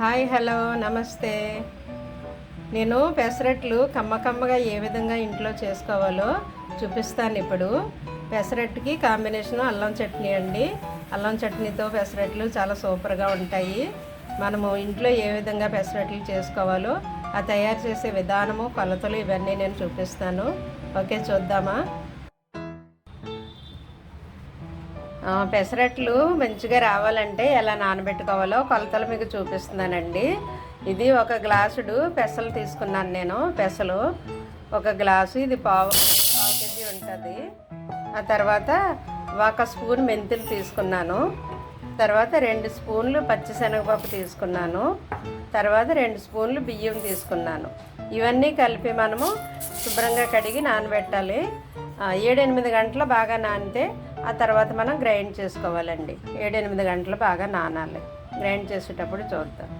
Hi hello నమస్తే. నేను పెసరట్లు కమ్మ కమ్మగా ఏ విధంగా ఇంట్లో చేసుకోవాలో చూపిస్తాను ఇప్పుడు. పెసరట్టుకి కాంబినేషన్ అల్లం చట్నీ అండి. అల్లం చట్నీతో పెసరట్లు చాలా సూపర్గా ఉంటాయి. మనము ఇంట్లో ఏ విధంగా పెసరట్లు చేసుకోవాలో ఆ తయారు చేసే విధానము కొలతలు ఇవన్నీ నేను చూపిస్తాను. ఓకే చూద్దామా? పెసరట్లు మంచిగా రావాలంటే ఎలా నానబెట్టుకోవాలో కొలతలు మీకు చూపిస్తున్నానండి. ఇది ఒక గ్లాసుడు పెసలు తీసుకున్నాను నేను పెసలు. ఒక గ్లాసు ఇది పావు పావు కేజీ ఉంటుంది. ఆ తర్వాత ఒక స్పూన్ మెంతులు తీసుకున్నాను. తర్వాత రెండు స్పూన్లు పచ్చిశనగపప్పు తీసుకున్నాను. తర్వాత రెండు స్పూన్లు బియ్యం తీసుకున్నాను. ఇవన్నీ కలిపి మనము శుభ్రంగా కడిగి నానబెట్టాలి. ఏడెనిమిది గంటలు బాగా నానితే ఆ తర్వాత మనం గ్రైండ్ చేసుకోవాలండి. ఏడెనిమిది గంటలు బాగా నానాలి. గ్రైండ్ చేసేటప్పుడు చూద్దాం.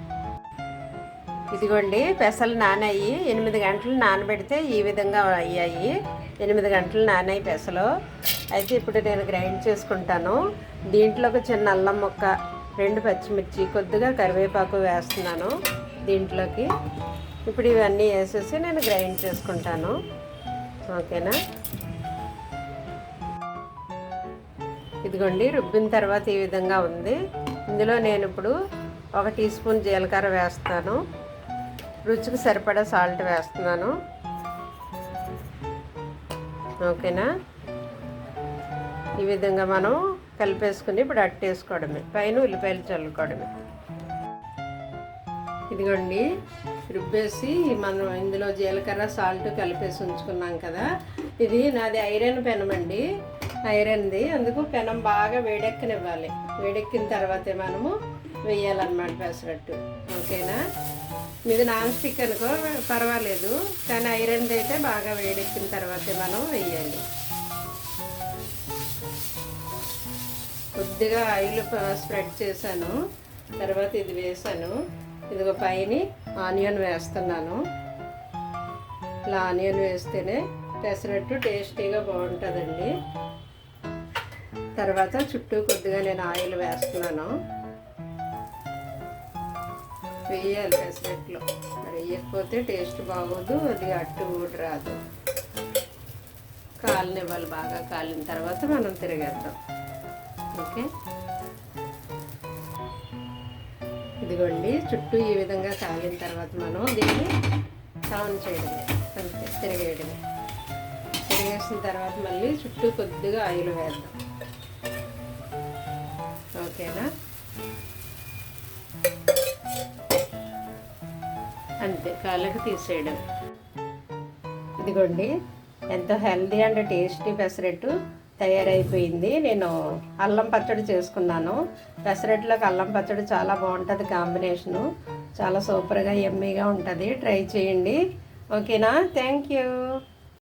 ఇదిగోండి పెసలు నానాయి. ఎనిమిది గంటలు నానబెడితే ఈ విధంగా అయ్యాయి. ఎనిమిది గంటలు నానాయి పెసలు. అయితే ఇప్పుడు నేను గ్రైండ్ చేసుకుంటాను. దీంట్లో ఒక చిన్న అల్లం ముక్క రెండు పచ్చిమిర్చి కొద్దిగా కరివేపాకు వేస్తున్నాను దీంట్లోకి. ఇప్పుడు ఇవన్నీ వేసేసి నేను గ్రైండ్ చేసుకుంటాను. ఓకేనా? ఇదిగోండి రుబ్బిన తర్వాత ఈ విధంగా ఉంది. ఇందులో నేను ఇప్పుడు ఒక టీ స్పూన్ జీలకర్ర వేస్తాను. రుచికి సరిపడా సాల్ట్ వేస్తున్నాను. ఓకేనా? ఈ విధంగా మనం కలిపేసుకుని ఇప్పుడు అట్టేసుకోవడమే పైన ఉల్లిపాయలు చల్లుకోవడమే. ఇదిగోండి రుబ్బేసి మనం ఇందులో జీలకర్ర సాల్ట్ కలిపేసి ఉంచుకున్నాం కదా. ఇది నాది ఐరన్ పెనమండి అండి. ఐరన్ది అందుకు పెనం బాగా వేడెక్కనివ్వాలి. వేడెక్కిన తర్వాతే మనము వేయాలన్నమాట పెసరట్టు. ఓకేనా? మీది నాన్ స్టిక్ అనుకో పర్వాలేదు. కానీ ఐరన్ది అయితే బాగా వేడెక్కిన తర్వాతే మనం వేయాలి. కొద్దిగా ఆయిల్ స్ప్రెడ్ చేశాను. తర్వాత ఇది వేసాను ఇదిగో పైన ఆనియన్ వేస్తున్నాను. ఇలా ఆనియన్ వేస్తేనే పెసరట్టు టేస్టీగా బాగుంటుందండి. తర్వాత చుట్టూ కొద్దిగా నేను ఆయిల్ వేస్తున్నాను. వేయాలి పెసరట్లో. మరి వేయకపోతే టేస్ట్ బాగోదు అది అట్టు కూడా రాదు. కాలనివ్వాలి బాగా కాలిన తర్వాత మనం తిరిగేద్దాం. ఓకే? ఇదిగోండి చుట్టూ ఈ విధంగా కాలిన తర్వాత మనం దీన్ని టౌన్ చేయడమే. అంతే తిరిగేయడమే. తిరిగేసిన తర్వాత మళ్ళీ చుట్టూ కొద్దిగా ఆయిల్ వేద్దాం. ఓకేనా? అంతే కాళ్ళకి తీసేయడం. ఇదిగోండి ఎంతో హెల్దీ అండ్ టేస్టీ పెసరట్టు తయారైపోయింది. నేను అల్లం పచ్చడి చేసుకున్నాను. పెసరెట్లోకి అల్లం పచ్చడి చాలా బాగుంటుంది కాంబినేషను. చాలా సూపర్గా ఎమ్మీగా ఉంటుంది. ట్రై చేయండి. ఓకేనా? Thank you.